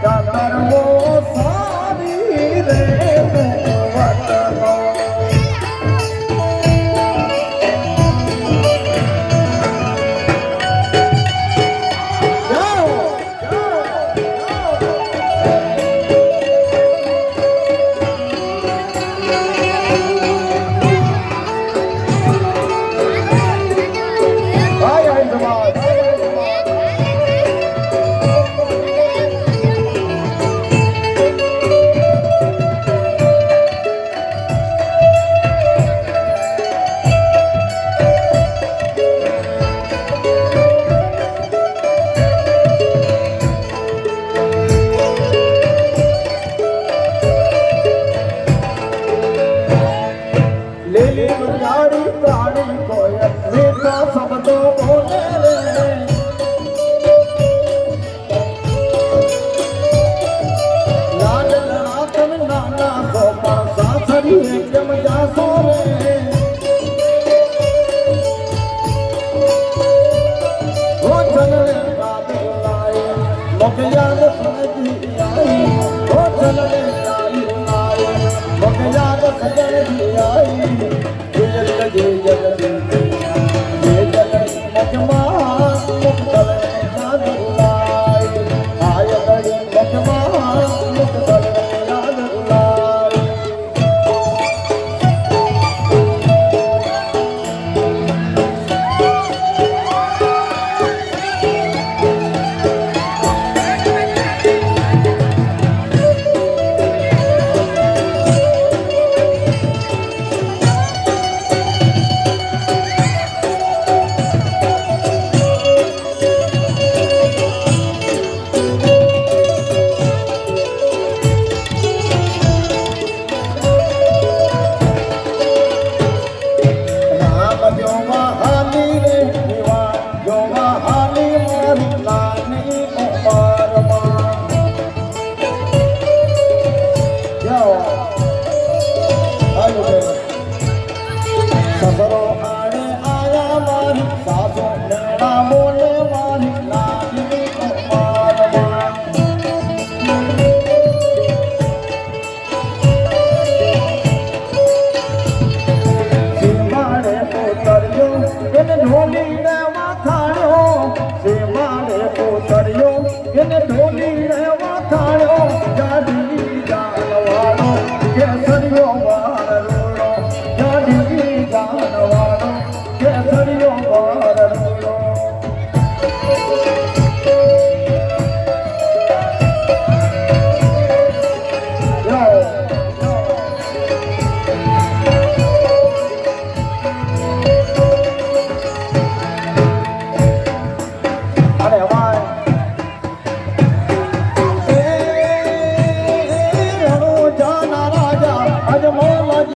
Got a lot of તો પણ સાસરીએ કેમ જાશો રે ઓ ચલણે કાલે લાય મગયાદ સજી આઈ ઓ ચલણે કાલે લાય મગયાદ સજી આઈ એને ઢોલીડા